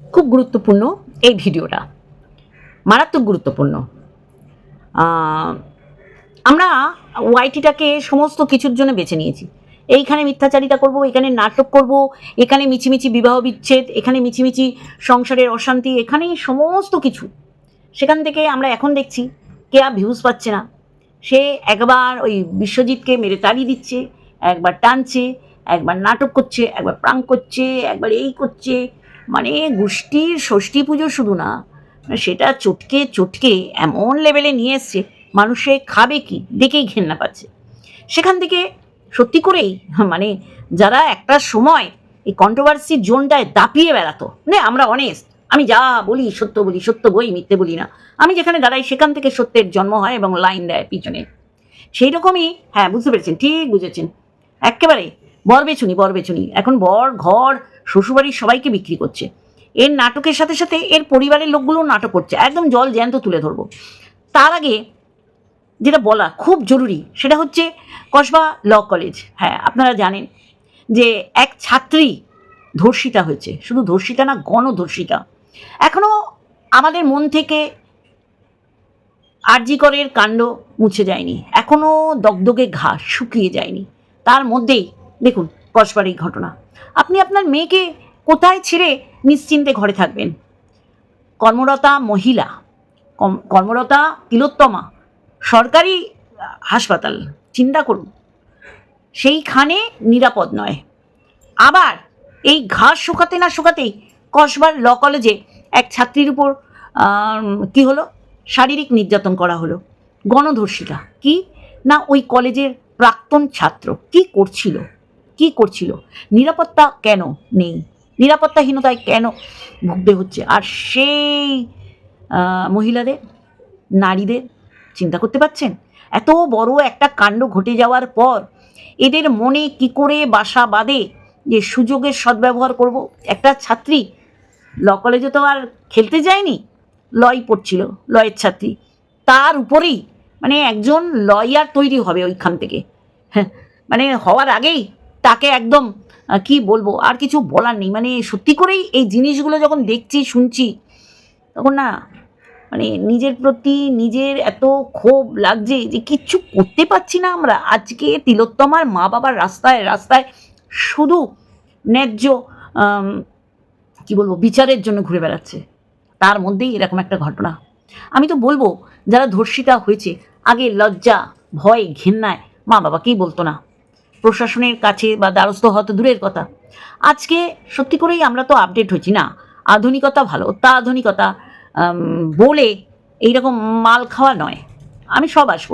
খুব গুরুত্বপূর্ণ এই ভিডিওটা। মারাত্মক গুরুত্বপূর্ণ। আমরা ওয়াইটিটাকে সমস্ত কিছুর জন্য বেছে নিয়েছি। এইখানে মিথ্যাচারিতা করব, এখানে নাটক করব, এখানে মিছিমিছি, বিবাহ বিচ্ছেদ, এখানে মিছিমিছি, সংসারের অশান্তি, এখানেই সমস্ত কিছু। সেখান থেকে আমরা এখন দেখছি, কে আর ভিউজ পাচ্ছে না। সে একবার ওই বিশ্বজিৎকে মেরে তাড়িয়ে দিচ্ছে, একবার টানছে, একবার নাটক করছে, একবার প্রাং করছে, একবার এই করছে মানে গোষ্ঠীর ষষ্ঠী পুজো শুধু না, সেটা চটকে চটকে এমন লেভেলে নিয়ে এসছে, মানুষে খাবে কি, দেখেই ঘেন্না পাচ্ছে। সেখান থেকে সত্যি করেই মানে যারা একটা সময় এই কন্ট্রোভার্সি জোনটায় দাপিয়ে বেড়াতো মানে আমরা অনেস্ট আমি যা বলি সত্য বলি, সত্য বই মিথ্যে বলি না, আমি যেখানে দাঁড়াই সেখান থেকে সত্যের জন্ম হয় এবং লাইন দেয় পিছনে। সেই রকমই হ্যাঁ বুঝতে পেরেছেন, ঠিক বুঝেছেন। একেবারে বর বেছুনি বর বেছুনি এখন বর, ঘর শ্বশুরবাড়ির সবাইকে বিক্রি করছে। এর নাটকের সাথে সাথে এর পরিবারের লোকগুলো নাটক করছে। একদম জল জ্যান্ত তুলে ধরবো। তার আগে যেটা বলা খুব জরুরি সেটা হচ্ছে কসবা ল কলেজ। হ্যাঁ আপনারা জানেন যে এক ছাত্রী ধর্ষিতা হয়েছে। শুধু ধর্ষিতা না, গণধর্ষিতা। এখনও আমাদের মন থেকে আরজিকরের কাণ্ড মুছে যায়নি। এখনও দগদগে ঘাস শুকিয়ে যায়নি। তার মধ্যেই দেখুন কসবার এই ঘটনা। আপনি আপনার মেয়েকে কোথায় ছেড়ে নিশ্চিন্তে ঘরে থাকবেন? কর্মরতা মহিলা কর্মরতা তিলোত্তমা, সরকারি হাসপাতাল, চিন্তা করুন। সেইখানে নিরাপদ নয়। আবার এই ঘাস শুকাতে না শুকাতেই কসবার ল কলেজে এক ছাত্রীর উপর কি হলো? শারীরিক নির্যাতন করা হলো। গণধর্ষিতা। কি? না ওই কলেজের প্রাক্তন ছাত্র। কি করছিল? কি করছিল? নিরাপত্তা কেন নেই? নিরাপত্তাহীনতায় কেন ভুগতে হচ্ছে? আর সেই মহিলাদের, নারীদের চিন্তা করতে পারছেন? এত বড় একটা কাণ্ড ঘটে যাওয়ার পর এদের মনে কি করে বাসা বাঁধে? যে সুযোগের সদ্ব্যবহার করব? একটা ছাত্রী, ল কলেজে তো আর খেলতে যায়নি, লয় পড়ছিল, লয়ের ছাত্রী। তার উপরেই মানে একজন লয়ার তৈরি হবে ওইখান থেকে। হ্যাঁ মানে হওয়ার আগেই তাকে একদম কি বলব, আর কিছু বলার নেই। মানে সত্যি করেই এই জিনিসগুলো যখন দেখছি, শুনছি, তখন না মানে নিজের প্রতি নিজের এত ক্ষোভ লাগছে যে কিচ্ছু করতে পারছি না আমরা। আজকে তিলোত্তমার মা বাবার রাস্তায় রাস্তায় শুধু ন্যায্য কি বলব, বিচারের জন্য ঘুরে বেড়াচ্ছে। তার মধ্যেই এরকম একটা ঘটনা। আমি তো বলব, যারা ধর্ষিতা হয়েছে, আগে লজ্জা, ভয়, ঘেন্নায় মা বাবাকেই বলতো না। প্রশাসনের কাছে বা দ্বারস্থ হওয়া তো দূরের কথা। আজকে সত্যি করেই আমরা তো আপডেট হচ্ছি না। আধুনিকতা ভালো তা আধুনিকতা আম, বলে এইরকম মাল খাওয়া নয়। আমি সব আসব।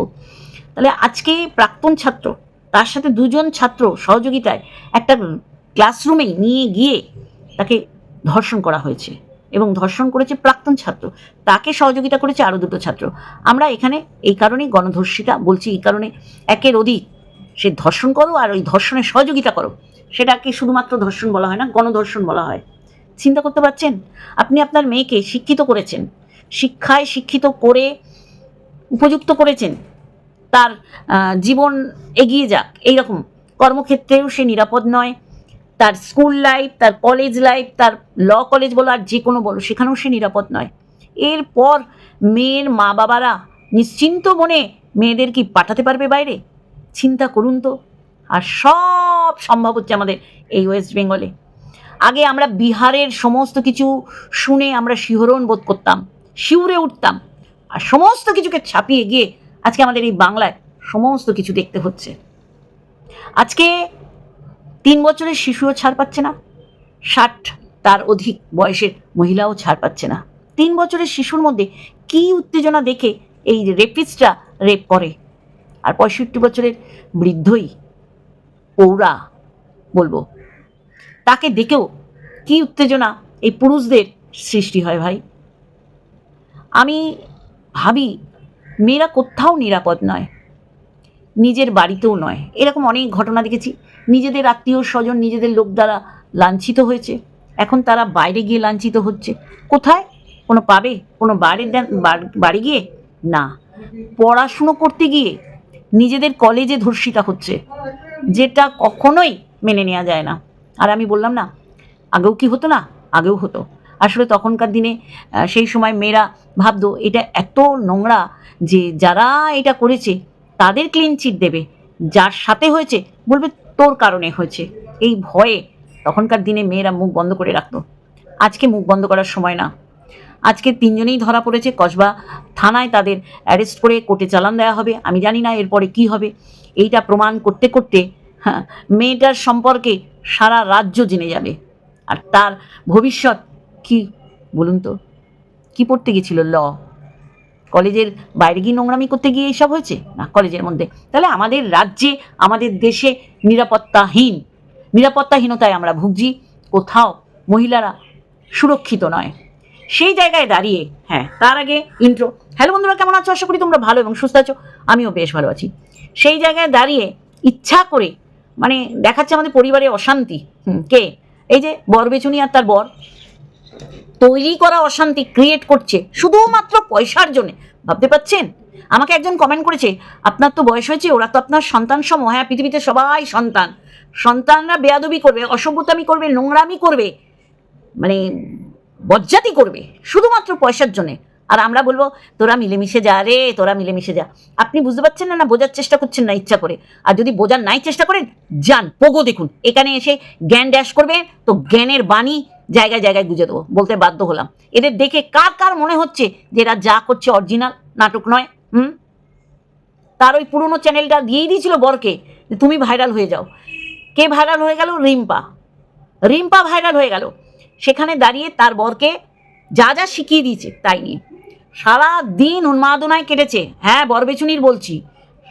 তাহলে আজকে প্রাক্তন ছাত্র তার সাথে দুজন ছাত্র সহযোগিতায় একটা ক্লাসরুমে নিয়ে গিয়ে তাকে ধর্ষণ করা হয়েছে এবং ধর্ষণ করেছে প্রাক্তন ছাত্র। তাকে সহযোগিতা করেছে আরও দুটো ছাত্র। আমরা এখানে এই কারণেই গণধর্ষিতা বলছি এই কারণে একের অধিক সে ধর্ষণ করো আর ওই ধর্ষণের সহযোগিতা করো। সেটাকে শুধুমাত্র ধর্ষণ বলা হয় না, গণধর্ষণ বলা হয়। চিন্তা করতে পারছেন? আপনি আপনার মেয়েকে শিক্ষিত করেছেন, শিক্ষায় শিক্ষিত করে উপযুক্ত করেছেন, তার জীবন এগিয়ে যাক, এইরকম। কর্মক্ষেত্রেও সে নিরাপদ নয়। তার স্কুল লাইফ, তার কলেজ লাইফ, তার ল কলেজ বলো আর যে কোনো বলো, সেখানেও সে নিরাপদ নয়। এরপর মেয়ের মা বাবারা নিশ্চিন্ত মনে মেয়েদের কি পাঠাতে পারবে বাইরে? চিন্তা করুন তো। আর সব সম্ভব হচ্ছে আমাদের এই ওয়েস্ট বেঙ্গলে আগে আমরা বিহারের সমস্ত কিছু শুনে আমরা শিহরণ বোধ করতাম, শিউরে উঠতাম। আর সমস্ত কিছুকে ছাপিয়ে গিয়ে আজকে আমাদের এই বাংলায় সমস্ত কিছু দেখতে হচ্ছে। আজকে তিন বছরের শিশুও ছাড় পাচ্ছে না, ষাট তার অধিক বয়সের মহিলাও ছাড় পাচ্ছে না। তিন বছরের শিশুর মধ্যে কি উত্তেজনা দেখে এই রেপিস্টরা রেপ করে? আর পঁয়ষট্টি বছরের বৃদ্ধই পৌরা, বলব। তাকে দেখেও কি উত্তেজনা এই পুরুষদের সৃষ্টি হয় ভাই। আমি ভাবি, মেয়েরা কোথাও নিরাপদ নয়, নিজের বাড়িতেও নয়। এরকম অনেক ঘটনা দেখেছি। নিজেদের আত্মীয় স্বজন, নিজেদের লোক দ্বারা লাঞ্ছিত হয়েছে। এখন তারা বাইরে গিয়ে লাঞ্ছিত হচ্ছে। কোথায়? কোনো পাবে? কোনো বাড়ির বাড়ি গিয়ে? না। পড়াশুনো করতে গিয়ে নিজেদের কলেজে ধর্ষিতা হচ্ছে, যেটা কখনোই মেনে নেওয়া যায় না। আর আমি বললাম না, আগেও কি হতো না? আগেও হতো। আসলে তখনকার দিনে সেই সময় মেয়েরা ভাবতো, এটা এত নোংরা যে যারা এটা করেছে, তাদের ক্লিন চিট দেবে। যার সাথে হয়েছে, বলবে তোর কারণে হয়েছে। এই ভয়ে তখনকার দিনে মেয়েরা মুখ বন্ধ করে রাখতো। আজকে মুখ বন্ধ করার সময় না। আজকে তিনজনেই ধরা পড়েছে, কসবা থানায় তাদের অ্যারেস্ট করে কোর্টে চালান দেওয়া হবে। আমি জানি না এরপরে কি হবে। এইটা প্রমাণ করতে করতে হ্যাঁ মেয়েটার সম্পর্কে সারা রাজ্য জেনে যাবে। আর তার ভবিষ্যৎ কি, বলুন তো, কি পড়তে গেছিল ল? কলেজের বাইরে গিয়ে নোংরামি করতে গিয়ে এইসব হয়েছে? না, কলেজের মধ্যে। তাহলে আমাদের রাজ্যে, আমাদের দেশে নিরাপত্তাহীন, নিরাপত্তাহীনতায় আমরা ভুগছি। কোথাও মহিলারা সুরক্ষিত নয়। সেই জায়গায় দাঁড়িয়ে হ্যাঁ তার আগে ইন্ট্রো হ্যালো বন্ধুরা, কেমন আছো? আশা করি তোমরা ভালো এবং সুস্থ আছো। আমিও বেশ ভালো আছি। সেই জায়গায় দাঁড়িয়ে ইচ্ছা করে মানে দেখাচ্ছে আমাদের পরিবারে অশান্তি। কে? এই যে বর বেচুনি আর তার বর। তৈরি করা অশান্তি ক্রিয়েট করছে শুধুমাত্র পয়সার জন্য। ভাবতে পাচ্ছেন আমাকে একজন কমেন্ট করেছে, আপনার তো বয়স হয়েছে, ওরা তো আপনার সন্তান সম হ্যাঁ পৃথিবীতে সবাই সন্তান। সন্তানরা বেয়াদবি করবে, অসভ্যতামি করবে, নোংরামি করবে। মানে বজ্জাতি করবে, শুধুমাত্র পয়সার জন্যে। আর আমরা বলব, তোরা মিলেমিশে যা রে, তোরা মিলেমিশে যা। আপনি বুঝতে পারছেন না না বোঝার চেষ্টা করছেন না ইচ্ছা করে। আর যদি বোঝার নাই চেষ্টা করেন, যান, পোগো দেখুন। এখানে এসে জ্ঞান ড্যাশ করবে, তো জ্ঞানের বাণী জায়গায় জায়গায় গুজে দেবো, বলতে বাধ্য হলাম। এদের দেখে কার কার মনে হচ্ছে যে এরা যা করছে অরিজিনাল নাটক নয়, হুম? তার ওই পুরনো চ্যানেলটা দিয়েই দিয়েছিল বরকে তুমি ভাইরাল হয়ে যাও। কে ভাইরাল হয়ে গেল? রিম্পা। রিম্পা ভাইরাল হয়ে গেল। সেখানে দাঁড়িয়ে তার বরকে যা যা শিখিয়ে দিয়েছে তাই নিয়ে। সারা দিন উন্মাদনায় কেটেছে। হ্যাঁ বরবেচুনির বলছি।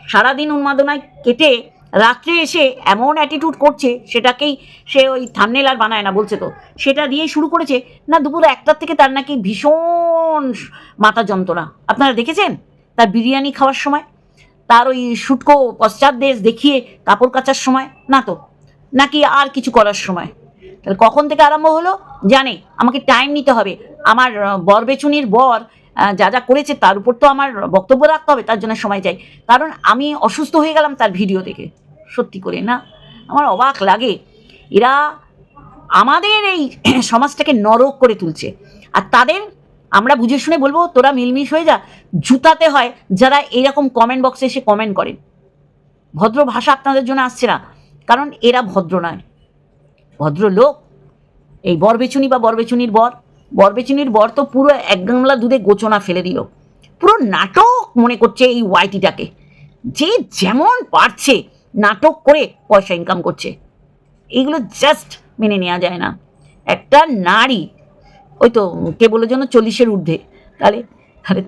সারা দিন উন্মাদনায় কেটে রাত্রে এসে এমন অ্যাটিটিউড করছে সেটাকেই সে ওই থামনেল আর বানায় না বলছে তো। সেটা দিয়ে শুরু করেছে। না, দুপুর একটার থেকে তার নাকি ভীষণ মাথা যন্ত্রণা। আপনারা দেখেছেন? তার বিরিয়ানি খাওয়ার সময়, তার ওই শুটকো পশ্চাৎ দেশ দেখিয়ে কাপড় কাচার সময়, না তো? নাকি আর কিছু করার সময়? তাহলে কখন থেকে আরম্ভ হলো? জানে, আমাকে টাইম নিতে হবে। আমার বর বেচুনির বর যা যা করেছে তার উপর তো আমার বক্তব্য রাখতে হবে, তার জন্য সময় চাই। কারণ আমি অসুস্থ হয়ে গেলাম তার ভিডিও দেখে। সত্যি করে না? আমার অবাক লাগে। এরা আমাদের এই সমাজটাকে নরক করে তুলছে। আর তাদের, আমরা বুঝে শুনে বলব, তোরা মিলমিশ হয়ে যা। জুতাতে হয়, যারা এইরকম কমেন্ট বক্সে এসে কমেন্ট করেন ভদ্র ভাষা আপনাদের জন্য আসছে না। কারণ এরা ভদ্র নয়। ভদ্রলোক? এই বরবেচুনি বা বরবেচুনির বর? বরবেচুনির বর তো পুরো এক গামলা দুধে গোচনা ফেলে দিল। পুরো নাটক মনে করছে এই ওয়াইটিটাকে। যে যেমন পারছে নাটক করে পয়সা ইনকাম করছে। এইগুলো জাস্ট মেনে নেওয়া যায় না। একটা নারী, ওই তো কে বলে যেন চল্লিশের ঊর্ধ্বে, তাহলে তাহলে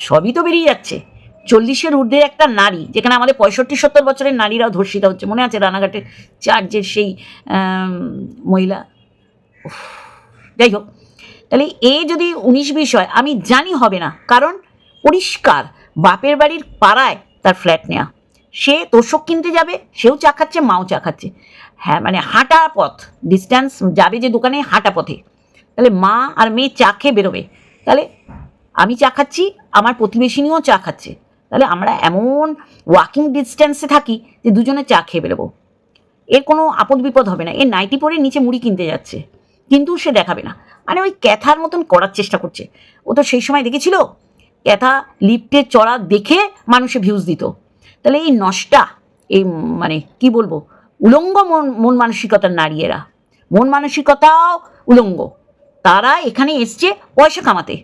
সবই তো বেরিয়ে যাচ্ছে। চল্লিশের ঊর্ধ্বের একটা নারী, যেখানে আমাদের পঁয়ষট্টি সত্তর বছরের নারীরাও ধর্ষিতা হচ্ছে, মনে আছে রানাঘাটের চার্চের সেই মহিলা? যাই হোক। তাহলে এ যদি উনিশ বিশ হয়, আমি জানি হবে না, কারণ পরিষ্কার বাপের বাড়ির পাড়ায় তার ফ্ল্যাট নেওয়া সে তোষক কিনতে যাবে, সেও চা খাচ্ছে, মাও চা খাচ্ছে। হ্যাঁ মানে হাঁটা পথ ডিস্ট্যান্স যাবে যে দোকানে, হাঁটা পথে। তাহলে মা আর মেয়ে চা খেয়ে বেরোবে। তাহলে আমি চা খাচ্ছি, আমার প্রতিবেশিনীও চা খাচ্ছে। তাহলে আমরা এমন ওয়াকিং ডিস্ট্যান্সে থাকি যে দুজনে চা খেয়ে বেরোবো। এর কোনো আপদ বিপদ হবে না। এর নাইটি পরে নিচে মুড়ি কিনতে যাচ্ছে। কিন্তু সে দেখাবে না। মানে ওই ক্যাথার মতন করার চেষ্টা করছে। ও তো সেই সময় দেখেছিল? ক্যাথা লিফটে চড়া দেখে মানুষে ভিউজ দিত। তাহলে এই নষ্টা, এই মানে কি বলব? উলঙ্গ মন মন মানসিকতার নারী এরা। মন মানসিকতাও উলঙ্গ। তারা এখানে এসছে পয়সা কামাতে।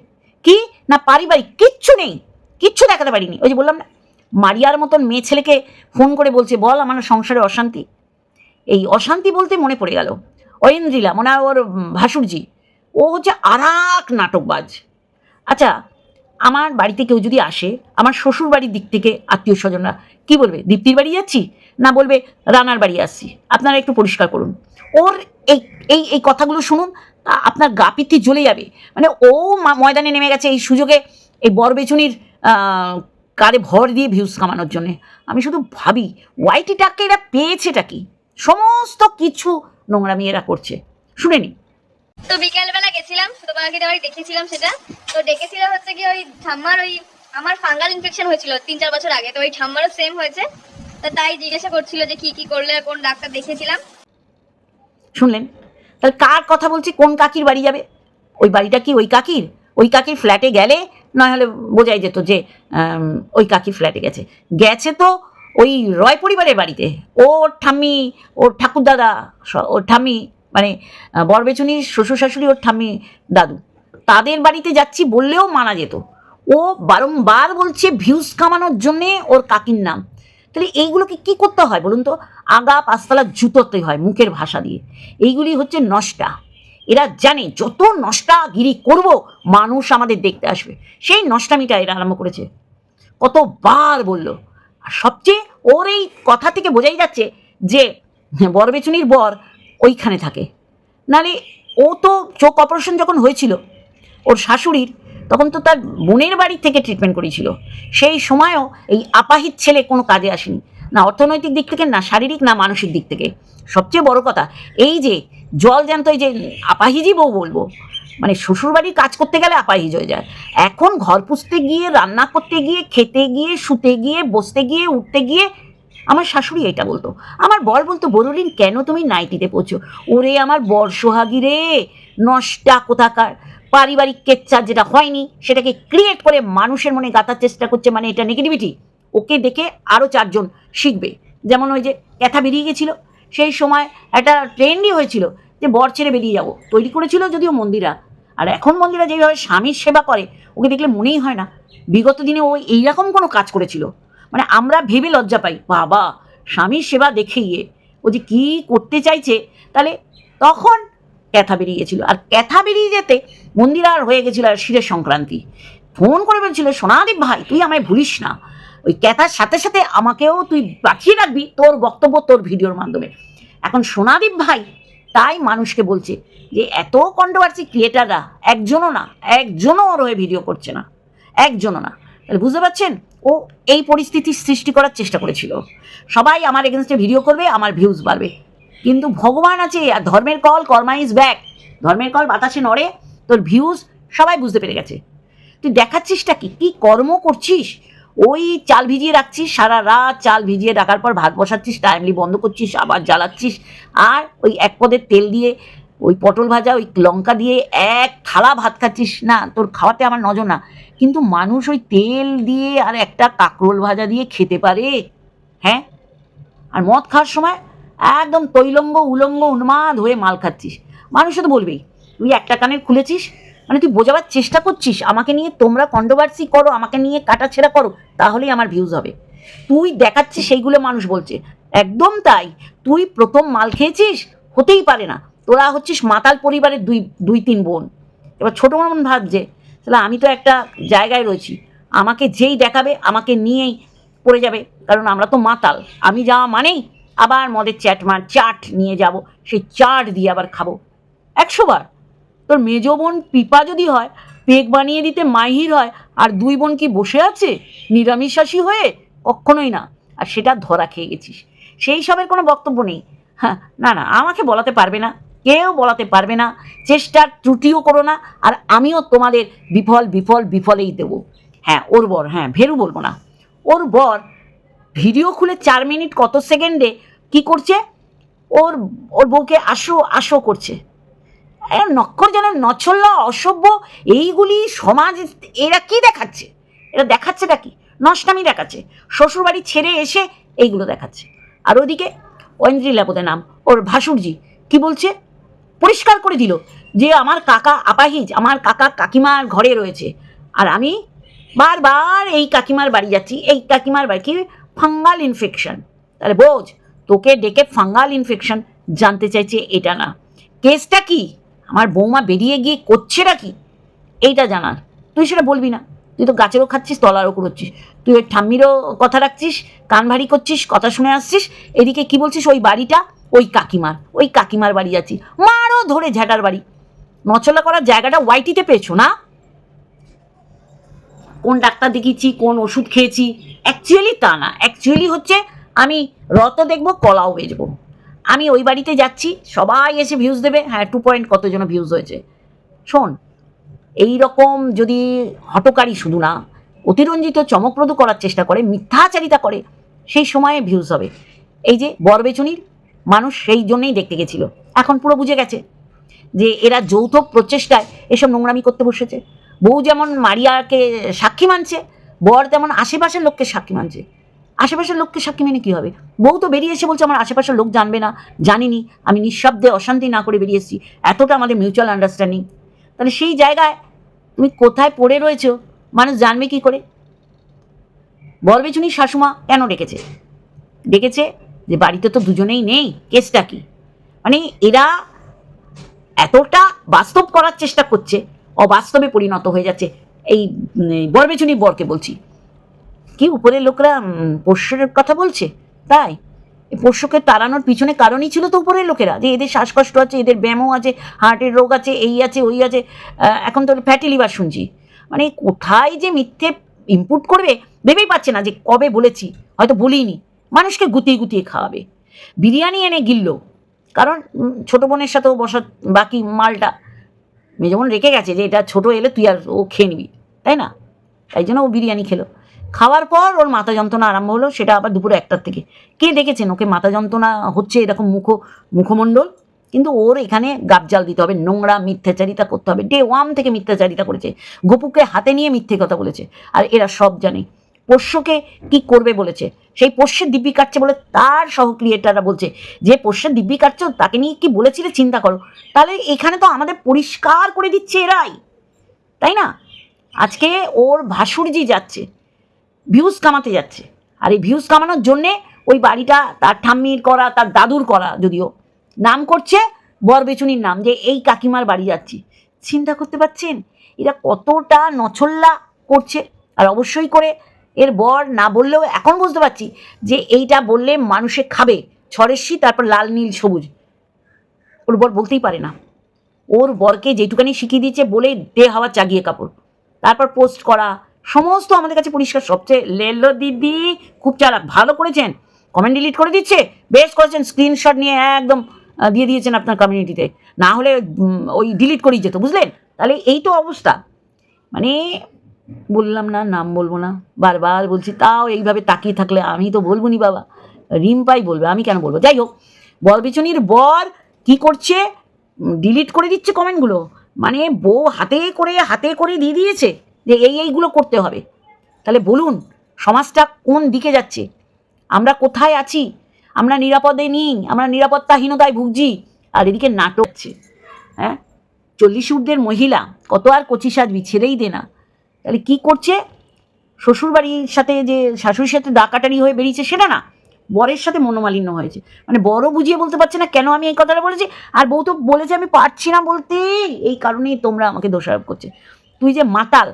কি? না পারিবারিক? কিচ্ছু নেই। কিচ্ছু দেখাতে পারিনি। ওই যে বললাম না মারিয়ার মতন মেয়ে ছেলেকে ফোন করে বলছে বল আমার সংসারে অশান্তি। এই অশান্তি বলতে মনে পড়ে গেল। অয়েন্দ্রিলা মনে হয় ওর ভাসুরজি ও হচ্ছে আর এক নাটকবাজ। আচ্ছা আমার বাড়িতে কেউ যদি আসে আমার শ্বশুর বাড়ির দিক থেকে আত্মীয় স্বজনরা কি বলবে দীপ্তির বাড়ি যাচ্ছি? না বলবে রানার বাড়ি আসছি। আপনারা একটু পরিষ্কার করুন। ওর এই এই এই কথাগুলো শুনুন আপনার গা পিত্তি জ্বলে যাবে। মানে ও ময়দানে নেমে গেছে এই সুযোগে এই বরবেচুনির আহ, কারে ভর দিয়ে ভিউজ কামানোর জন্যে। আমি শুধু ভাবি ওয়াইটিটাকে এরা পেয়েছেটা কি? সমস্ত কিছু নোংরামি এরা করছে। শুনে নি। তো বিকেলবেলা গেছিলাম তোমাকে বাড়ি দেখেছিলাম সেটা। তো ডেকেছিল হচ্ছে কি ওই ঠাম্মার ওই আমার ফাঙ্গাল ইনফেকশন হয়েছিল তিন চার বছর আগে। তো ওই ঠাম্মারও সেম হয়েছে। তো তাই জিজ্ঞাসা করছিল যে কি কি করলে কোন ডাক্তার দেখেছিলাম। শুনলেন? তাহলে কার কথা বলছি? কোন কাকির বাড়ি যাবে? ওই বাড়িটা কি ওই কাকির? ওই কাকির ফ্ল্যাটে গেলে নয় হলে বোঝাই যেত যে ওই কাকি ফ্ল্যাটে গেছে। গেছে তো ওই রয় পরিবারের বাড়িতে। ওর ঠাম্মি, ওর ঠাকুরদাদা স- ওর ঠাম্মি মানে বরবেচুনির শ্বশুর শাশুড়ি, ওর ঠাম্মি দাদু। তাদের বাড়িতে যাচ্ছি বললেও মানা যেত। ও বারংবার বলছে ভিউজ কামানোর জন্যে ওর কাকির নাম। তাহলে এইগুলোকে কি করতে হয় বলুন তো? আগা পাঁচতলা জুতোতে হয় মুখের ভাষা দিয়ে। এইগুলি হচ্ছে নষ্টা। এরা জানে যত নষ্টাগিরি করব, মানুষ আমাদের দেখতে আসবে। সেই নষ্টামিটা এরা আরম্ভ করেছে। কতবার বলল। আর সবচেয়ে ওর এই কথা থেকে বোঝাই যাচ্ছে যে, বরবেচুনির বর ওইখানে থাকে। নালে ও তো চোখ অপারেশন যখন হয়েছিল, ওর শাশুড়ির, তখন তো তার বোনের বাড়ি থেকে ট্রিটমেন্ট করেছিল। সেই সময়ও এই আপাহিত ছেলে কোনো কাজে আসেনি। না অর্থনৈতিক দিক থেকে, না শারীরিক, না মানসিক দিক থেকে। সবচেয়ে বড় কথা, এই যে জল জ্যান্ত এই যে আপাহিজি বউ বলব মানে শ্বশুরবাড়ির কাজ করতে গেলে আপাহিজ হয়ে যায়। এখন ঘর পুষতে গিয়ে, রান্না করতে গিয়ে, খেতে গিয়ে, শুতে গিয়ে, বসতে গিয়ে, উঠতে গিয়ে, আমার শাশুড়ি এটা বলতো। আমার বর বলতো বরুলিন কেন তুমি নাইটিতে পড়ছো? ওরে আমার বর সোহাগী রে, নষ্টা কোথাকার। পারিবারিক কেচ্চার যেটা হয়নি, সেটাকে ক্রিয়েট করে মানুষের মনে গাতার চেষ্টা করছে মানে এটা নেগেটিভিটি ওকে দেখে আরও চারজন শিখবে। যেমন ওই যে ক্যাথা বেরিয়ে গেছিল সেই সময় একটা ট্রেন্ডই হয়েছিল যে বর ছেড়ে বেরিয়ে যাব। তৈরি করেছিল যদিও মন্দিরা। আর এখন মন্দিরা যেভাবে স্বামীর সেবা করে, ওকে দেখলে মনেই হয় না। বিগত দিনে ও এইরকম কোনো কাজ করেছিল। মানে আমরা ভেবে লজ্জা পাই, বাবা, স্বামীর সেবা দেখে গিয়ে। ও যে কী করতে চাইছে, তাহলে তখন ক্যাথা বেরিয়ে গেছিল। আর ক্যাথা বেরিয়ে যেতে মন্দিরা আর হয়ে গেছিল আর শিরের সংক্রান্তি। ফোন করে বলছিল সোনাদীপ ভাই, তুই আমায় ভুলিস না। ওই ক্যাথার সাথে সাথে আমাকেও তুই বাঁচিয়ে রাখবি তোর বক্তব্য, তোর ভিডিওর মাধ্যমে। এখন সোনাদীপ ভাই তাই মানুষকে বলছে যে, এত কন্ট্রোভার্সি ক্রিয়েটাররা একজনও না, একজনও ওর হয়ে ভিডিও করছে না, একজনও না। তাহলে বুঝতে পারছেন? ও এই পরিস্থিতি সৃষ্টি করার চেষ্টা করেছিল। সবাই আমার এগেনস্টে ভিডিও করবে, আমার ভিউজ বাড়বে। কিন্তু ভগবান আছে, আর ধর্মের কল, কর্মা ইজ ব্যাক ধর্মের কল বাতাসে নড়ে, তোর ভিউজ সবাই বুঝতে পেরে গেছে। তুই দেখাচ্ছিসটা কি? কি কর্ম করছিস? ওই চাল ভিজিয়ে রাখছিস, সারা রাত চাল ভিজিয়ে রাখার পর ভাত বসাচ্ছিস টাইমলি বন্ধ করছিস, আবার জ্বালাচ্ছিস, আর ওই এক পদের তেল দিয়ে, ওই পটল ভাজা, ওই লঙ্কা দিয়ে এক থালা ভাত খাচ্ছিস। না, তোর খাওয়াতে আমার নজর না, কিন্তু মানুষ ওই তেল দিয়ে আর একটা কাঁকরোল ভাজা দিয়ে খেতে পারে হ্যাঁ? আর মদ খাওয়ার সময় একদম তৈলঙ্গ, উলঙ্গ, উন্মাদ হয়ে মাল খাচ্ছিস। মানুষে তো বলবেই, তুই একটা কানের খুলেছিস মানে তুই বোঝাবার চেষ্টা করছিস, আমাকে নিয়ে তোমরা কন্ট্রোভার্সি করো, আমাকে নিয়ে কাটাছেড়া করো, তাহলেই আমার ভিউজ হবে। তুই দেখাচ্ছিস সেইগুলো মানুষ বলছে। একদম তাই। তুই প্রথম মাল খেয়েছিস? হতেই পারে না। তোরা হচ্ছিস মাতাল পরিবারের দুই দুই, তিন বোন। এবার ছোটো বোন ভাবছে, তাহলে আমি তো একটা জায়গায় রয়েছি। আমাকে যেই দেখাবে, আমাকে নিয়েই পড়ে যাবে। কারণ আমরা তো মাতাল। আমি যাওয়া মানেই আবার মদের চ্যাট মার, চাট নিয়ে যাব। সেই চাট দিয়ে আবার খাব। একশো বার। তোর মেজো বোন পিপা যদি হয় পেক বানিয়ে দিতে মাহির হয়, আর দুই বোন কি বসে আছে? নিরামিষাসী হয়ে? কখনোই না। আর সেটা ধরা খেয়ে গেছিস। সেই সবের কোনো বক্তব্য নেই। হ্যাঁ না না, আমাকে বলাতে পারবে না। কেউ বলাতে পারবে না। চেষ্টার ত্রুটিও করো না। আর আমিও তোমাদের বিফল বিফল, বিফলেই দেবো। হ্যাঁ ওর বর হ্যাঁ ভেরু বলব না। ওর বর ভিডিও খুলে চার মিনিট কত সেকেন্ডে কি করছে? ওর ওর বউকে আসো আসো করছে। নক্ষর যেন নছল্লা অসভ্য, এইগুলি সমাজ এরা কি দেখাচ্ছে? এরা দেখাচ্ছেটা কি? নষ্টামি দেখাচ্ছে। শ্বশুরবাড়ি ছেড়ে এসে এইগুলো দেখাচ্ছে। আর ওদিকে ঐন্দ্রিলা বোধে নাম, ওর ভাসুরজি কি বলছে? পরিষ্কার করে দিল যে আমার কাকা আপাহিজ, আমার কাকা কাকিমার ঘরে রয়েছে। আর আমি বারবার এই কাকিমার বাড়ি যাচ্ছি, এই কাকিমার বাড়ি কি ফাঙ্গাল ইনফেকশন তাহলে বোঝ, তোকে ডেকে ফাঙ্গাল ইনফেকশন জানতে চাইছে এটা না। কেসটা কি? আমার বৌমা বেরিয়ে গিয়ে করছেটা কি এইটা জানার। তুই সেটা বলবি না। তুই তো গাছেরও খাচ্ছিস, তলারও করছিস। তুই ওই ঠাম্মিরও কথা রাখছিস, কান ভারী করছিস, কথা শুনে আসছিস। এদিকে কি বলছিস? ওই বাড়িটা, ওই কাকিমার ওই কাকিমার বাড়ি যাচ্ছি মারও ধরে ঝ্যাটার বাড়ি। নচলা করার জায়গাটা ওয়াইটিতে পেয়েছ না? কোন ডাক্তার দেখিয়েছি, কোন ওষুধ খেয়েছি? অ্যাকচুয়ালি তা না। অ্যাকচুয়ালি হচ্ছে আমি রত দেখব, কলাও বেচবো। আমি ওই বাড়িতে যাচ্ছি, সবাই এসে ভিউজ দেবে হ্যাঁ টু পয়েন্ট কতজন ভিউজ হয়েছে। শোন এই রকম যদি হটকারী শুধু না, অতিরঞ্জিত, চমকপ্রদ করার চেষ্টা করে, মিথ্যাচারিতা করে, সেই সময়ে ভিউজ হবে। এই যে বরবেচুনির মানুষ সেই জন্যেই দেখতে গেছিল। এখন পুরো বুঝে গেছে যে এরা যৌথ প্রচেষ্টায় এসব নোংরামি করতে বসেছে। বউ যেমন মারিয়াকে সাক্ষী মানছে, বর তেমন আশেপাশের লোককে সাক্ষী মানছে। আশেপাশের লোককে সাক্ষী মেনে কী হবে? বউ তো বেরিয়ে এসে বলছে, আমার আশেপাশের লোক জানবে না, জানিনি, আমি নিঃশব্দে অশান্তি না করে বেরিয়ে এসেছি। এতটা আমাদের মিউচুয়াল আন্ডারস্ট্যান্ডিং তাহলে সেই জায়গায় তুমি কোথায় পড়ে রয়েছো? মানুষ জানবে কি করে? বরবেচুনি শাশুমা কেন ডেকেছে? ডেকেছে যে বাড়িতে তো দুজনেই নেই, কেসটা কি? মানে এরা এতটা বাস্তব করার চেষ্টা করছে, অবাস্তবে পরিণত হয়ে যাচ্ছে। এই বরবেচুনি বরকে বলছি। কি উপরের লোকরা পোষ্যের কথা বলছে? তাই? পোষ্যকে তাড়ানোর পিছনে কারণই ছিল তো উপরের লোকেরা, যে এদের শ্বাসকষ্ট আছে, এদের ব্যায়ামও আছে, হার্টের রোগ আছে, এই আছে, ওই আছে এখন তো ফ্যাটি লিভার শুনছি। মানে কোথায় যে মিথ্যে ইনপুট করবে, ভেবেই পাচ্ছে না যে কবে বলেছি, হয়তো বলিনি মানুষকে গুতিয়ে গুতিয়ে খাওয়াবে। বিরিয়ানি এনে গিললো। কারণ ছোট বোনের সাথেও বসা বাকি মালটা। যেমন রেখে গেছে যে এটা ছোট এলে তুই আর ও খেয়ে নিবি, তাই না? তাই জন্য ও বিরিয়ানি খেলো। খাওয়ার পর ওর মাথা যন্ত্রণা আরম্ভ হলো, সেটা আবার দুপুরে একটার থেকে কে দেখেছেন ওকে? মাথা যন্ত্রণা হচ্ছে এরকম মুখ, মুখমণ্ডল। কিন্তু ওর এখানে গাবজাল দিতে হবে, নোংরা মিথ্যাচারিতা করতে হবে। ডে ওয়ান থেকে মিথ্যাচারিতা করেছে। গোপুকে হাতে নিয়ে মিথ্যে কথা বলেছে। আর এরা সব জানে। পোষ্যকে কি করবে বলেছে? সেই পোষ্যের দিব্যি কাটছে বলে তার সহ ক্রিয়েটাররা বলছে, যে পোষ্যের দিব্যি কাটছ, তাকে নিয়ে কি বলেছিলে চিন্তা করো। তাহলে এখানে তো আমাদের পরিষ্কার করে দিচ্ছে এরাই। তাই না? আজকে ওর ভাসুরজি যাচ্ছে। ভিউজ কামাতে যাচ্ছে। আর এই ভিউজ কামানোর জন্যে ওই বাড়িটা, তার ঠাম্মির করা, তার দাদুর করা যদিও নাম করছে বরবেচুনির নাম যে এই কাকিমার বাড়ি যাচ্ছি। চিন্তা করতে পারছেন? এরা কতটা নছল্লা করছে? আর অবশ্যই করে এর বর না বললেও এখন বুঝতে পারছি যে এইটা বললে মানুষে খাবে। ছরেশি তারপর লাল, নীল, সবুজ। ওর বর বলতেই পারে না। ওর বরকে যেটুকানি শিখিয়ে দিয়েছে বলে দে হাওয়া চাগিয়ে কাপড়। তারপর পোস্ট করা সমস্ত আমাদের কাছে পরিষ্কার। সবচেয়ে লেলো দিদি, খুব চালাক, ভালো করেছেন। কমেন্ট ডিলিট করে দিচ্ছে। বেশ করেছেন স্ক্রিনশট নিয়ে একদম দিয়ে দিয়েছেন আপনার কমিউনিটিতে না হলে ওই ডিলিট করেই যেত, বুঝলেন? তাহলে এই তো অবস্থা। মানে বললাম না, নাম বলব না। বারবার বলছি, তাও এইভাবে তাকিয়ে থাকলে আমি তো বলব নি বাবা। রিম্পাই বলবে, আমি কেন বলব? যাই হোক বর বিচনির বর কি করছে? ডিলিট করে দিচ্ছে কমেন্টগুলো মানে বউ হাতে করে হাতে করে দিয়ে দিয়েছে। যে এই এইগুলো করতে হবে। তাহলে বলুন, সমাজটা কোন দিকে যাচ্ছে? আমরা কোথায় আছি? আমরা নিরাপদে নেই, আমরা নিরাপত্তাহীনতায় ভুগছি, আর এদিকে নাটক হচ্ছে। হ্যাঁ? চল্লিশ ঊর্ধ্বের মহিলা, কত আর কচি সাজবি ছেড়েই দে না। তাহলে কী করছে? শ্বশুরবাড়ির সাথে যে শাশুড়ির সাথে ডাকাটারি হয়ে বেরিয়েছে, সেটা না, বরের সাথে মনোমালিন্য হয়েছে। মানে বড় বুঝিয়ে বলতে পারছে না কেন আমি এই কথাটা বলেছি? আর বউ তো বলেছে আমি পারছি না বলতে, এই কারণেই তোমরা আমাকে দোষারোপ করছে। তুই যে মাতাল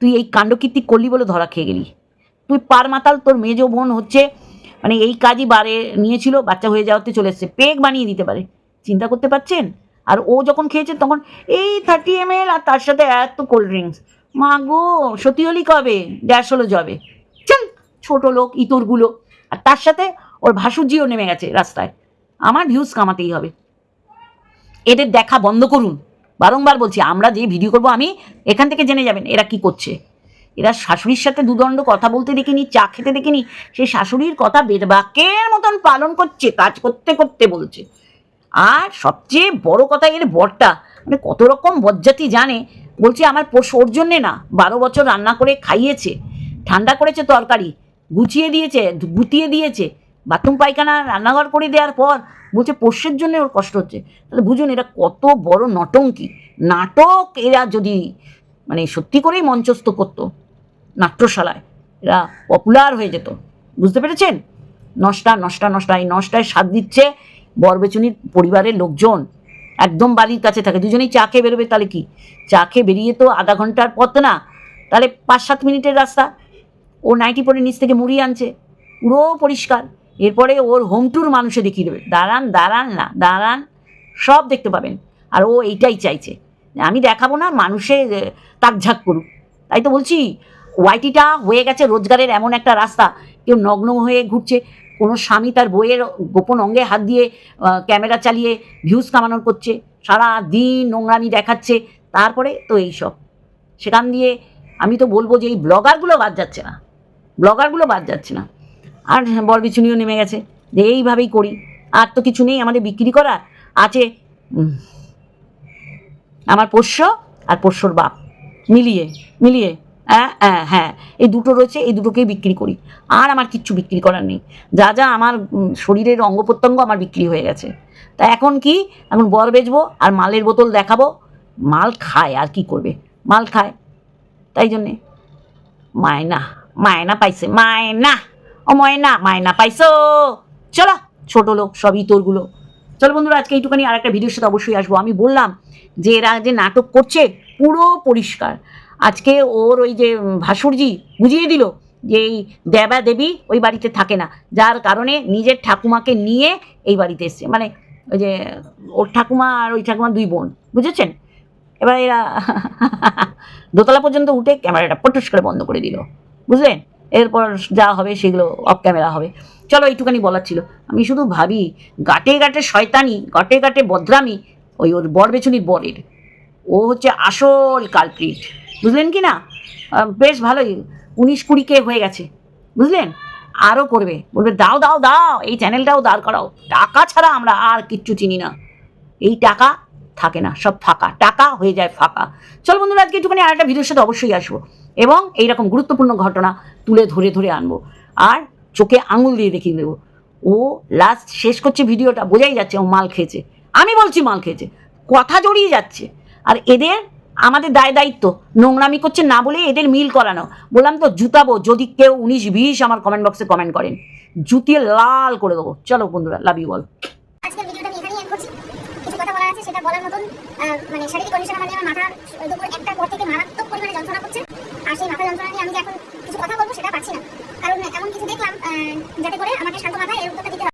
তুই এই কাণ্ডকীর্তি করলি বলে ধরা খেয়ে গেলি। তুই পার মাতাল তোর মেজ বোন হচ্ছে মানে এই কাজই বারে নিয়েছিল, বাচ্চা হয়ে যাওয়াতে চলে এসছে পেক বানিয়ে দিতে পারে। চিন্তা করতে পারছেন? আর ও যখন খেয়েছে তখন এই থার্টি এম এল আর তার সাথে এত কোল্ড ড্রিঙ্কস মা গো সত্যি হলি কবে? হলো যাবে চল ছোট লোক, ইতরগুলো। আর তার সাথে ওর ভাসুরজিও নেমে গেছে রাস্তায়। আমার ভিউজ কামাতেই হবে। এদের দেখা বন্ধ করুন। বারংবার বলছি, আমরা যে ভিডিও করব, আমি এখান থেকে জেনে যাবেন এরা কি করছে। এরা শাশুড়ির সাথে দুদণ্ড কথা বলতে দেখিনি, চা খেতে দেখিনি সেই শাশুড়ির কথা বেদবাক্যের মতন পালন করছে, কাজ করতে করতে বলছে। আর সবচেয়ে বড় কথা, এর বরটা মানে কত রকম বজ্জাতি জানে, বলছে, আমার পোষ ওর জন্যে না, বারো বছর রান্না করে খাইয়েছে, ঠান্ডা করেছে তরকারি, গুছিয়ে দিয়েছে, গুটিয়ে দিয়েছে, বাথরুম পায়খানা, রান্নাঘর করে দেওয়ার পর বলছে পোষ্যের জন্য ওর কষ্ট হচ্ছে। তাহলে বুঝুন এরা কত বড় নটঙ্কি নাটক এরা যদি মানে সত্যি করেই মঞ্চস্থ করতো, নাট্যশালায়, এরা পপুলার হয়ে যেত। বুঝতে পেরেছেন? নষ্টা নষ্টা নষ্টা, এই নষ্টায় স্বাদ দিচ্ছে বরবেচুনির পরিবারের লোকজন। একদম বাড়ির কাছে থাকে, দুজনেই চা খেয়ে বেরোবে, তাহলে কি? চা খেয়ে বেরিয়ে তো আধা ঘণ্টার পথ না, তাহলে পাঁচ সাত মিনিটের রাস্তা। ও নাইটি পরে নিচ থেকে মুড়ি আনছে। পুরো পরিষ্কার। এরপরে ওর হোম মানুষে দেখিয়ে দেবে। দাঁড়ান দাঁড়ান না, দাঁড়ান, সব দেখতে পাবেন। আর ও এইটাই চাইছে। আমি দেখাবো না, মানুষে তাকঝাক করুক। তাই তো বলছি, ওয়াইটিটা হয়ে গেছে রোজগারের এমন একটা রাস্তা। কেউ নগ্ন হয়ে ঘুরছে, কোনো স্বামী তার বইয়ের গোপন অঙ্গে হাত দিয়ে ক্যামেরা চালিয়ে ভিউজ কামানোর করছে। সারা দিন নোংরামি দেখাচ্ছে। তারপরে তো এইসব সেখান দিয়ে আমি তো বলব যে এই ব্লগারগুলো বাদ যাচ্ছে না। ব্লগারগুলো বাদ যাচ্ছে না। আর বর বিছুনিও নেমে গেছে। যে এইভাবেই করি। আর তো কিছু নেই, আমাদের বিক্রি করার। আছে আমার পোষ্য আর পোষ্যর বাপ। মিলিয়ে মিলিয়ে হ্যাঁ হ্যাঁ হ্যাঁ এই দুটো রয়েছে, এই দুটোকেই বিক্রি করি। আর আমার কিচ্ছু বিক্রি করার নেই। যা যা আমার শরীরের অঙ্গ প্রত্যঙ্গ আমার বিক্রি হয়ে গেছে। তা এখন কি? এখন বর বেচবো আর মালের বোতল দেখাবো। মাল খায়, আর কি করবে? মাল খায়। তাই জন্যে। মায়না মায়না পাইছে, মায়না। ও ময়না, মায়না পাইছো? চলো, ছোট লোক, সবই তোরগুলো চলো বন্ধুরা, আজকে এইটুখানি আর একটা ভিডিওর সাথে অবশ্যই আসব। আমি বললাম যে এরা যে নাটক করছে, পুরো পরিষ্কার। আজকে ওর ওই যে ভাসুরজি বুঝিয়ে দিল যে এই দেবা দেবী ওই বাড়িতে থাকে না। যার কারণে নিজের ঠাকুমাকে নিয়ে এই বাড়িতে এসছে। মানে ওই যে ওর ঠাকুমা আর ওই ঠাকুমা দুই বোন, বুঝেছেন? এবার এরা দোতলা পর্যন্ত উঠে ক্যামেরাটা পটুস করে বন্ধ করে দিল। বুঝলেন? এরপর যা হবে সেগুলো অফ ক্যামেরা হবে। চলো এইটুখানি বলার ছিল। আমি শুধু ভাবি গাটে গাটে শয়তানি গাটে গাটে বদরামি ওই ওর বর বেছুনির বরের। ও হচ্ছে আসল কালপ্রিট বুঝলেন কি না? বেশ ভালোই। উনিশ কুড়ি কে হয়ে গেছে। বুঝলেন? আরও করবে। বলবে, দাও দাও দাও, এই চ্যানেলটাও দাঁড় করাও। টাকা ছাড়া আমরা আর কিচ্ছু চিনি না। এই টাকা থাকে না, সব ফাঁকা, টাকা হয়ে যায় ফাঁকা। চলো বন্ধুরা, আজকে একটুখানি আর একটা ভিডিওর সাথে অবশ্যই আসব এবং এইরকম গুরুত্বপূর্ণ ঘটনা তুলে ধরে ধরে আনব। আর চোখে আঙুল দিয়ে দেখিয়ে দেবো। ও লাস্ট শেষ করছে ভিডিওটা, বোঝাই যাচ্ছে ও মাল খেয়েছে। আমি বলছি মাল খেয়েছে, কথা জড়িয়ে যাচ্ছে। আর এদের আমাদের দায় দায়িত্ব, নোংরামি করছে না বলে এদের মিল করানো। বললাম তো জুতাবো, যদি কেউ উনিশ বিশ আমার কমেন্ট বক্সে কমেন্ট করেন। জুতিয়ে লাল করে দেবো। চলো বন্ধুরা লাভ ইউ বল বলার মতন মানে শারীরিক কন্ডিশন মানে আমার মাথা দুপুর একটা পর থেকে মারাত্মক পরিমাণে যন্ত্রণা করছে। আর সেই মাথা যন্ত্রণা নিয়ে আমি যে এখন কিছু কথা বলব সেটা পারছি না। কারণ এমন কিছু দেখলাম যাতে করে আমাকে শান্ত মাথায় এর উত্তরটা দিতে